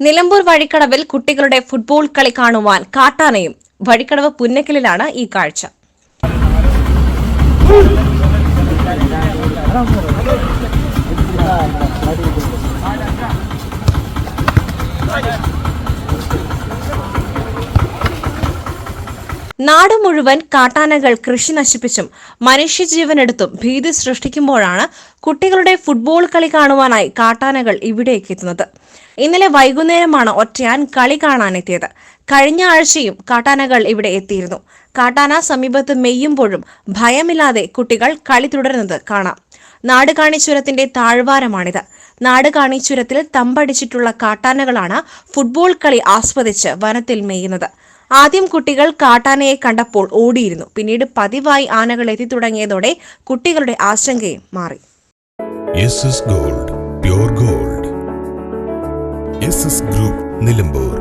നിലമ്പൂർ വഴിക്കടവിൽ കുട്ടികളുടെ ഫുട്ബോൾ കളി കാണുവാൻ കാട്ടാനയും വഴിക്കടവ് പുന്നക്കലിലാണ് ഈ കാഴ്ച. നാട് മുഴുവൻ കാട്ടാനകൾ കൃഷി നശിപ്പിച്ചും മനുഷ്യജീവനെടുത്തും ഭീതി സൃഷ്ടിക്കുമ്പോഴാണ് കുട്ടികളുടെ ഫുട്ബോൾ കളി കാണുവാനായി കാട്ടാനകൾ ഇവിടേക്ക് എത്തുന്നത്. ഇന്നലെ വൈകുന്നേരമാണ് ഒറ്റയാൻ കളി കാണാനെത്തിയത്. കഴിഞ്ഞ ആഴ്ചയും കാട്ടാനകൾ ഇവിടെ എത്തിയിരുന്നു. കാട്ടാന സമീപത്ത് മെയ്യുമ്പോഴും ഭയമില്ലാതെ കുട്ടികൾ കളി തുടരുന്നത് കാണാം. നാട് ചുരത്തിന്റെ താഴ്വാരമാണിത്. നാട് ചുരത്തിൽ തമ്പടിച്ചിട്ടുള്ള കാട്ടാനകളാണ് ഫുട്ബോൾ കളി ആസ്വദിച്ച് വനത്തിൽ മെയ്യുന്നത്. ആദ്യം കുട്ടികൾ കാട്ടാനയെ കണ്ടപ്പോൾ ഓടിയിരുന്നു. പിന്നീട് പതിവായി ആനകൾ എത്തി തുടങ്ങിയതോടെ കുട്ടികളുടെ ആശങ്കയും മാറി. Gold gold group Nilambur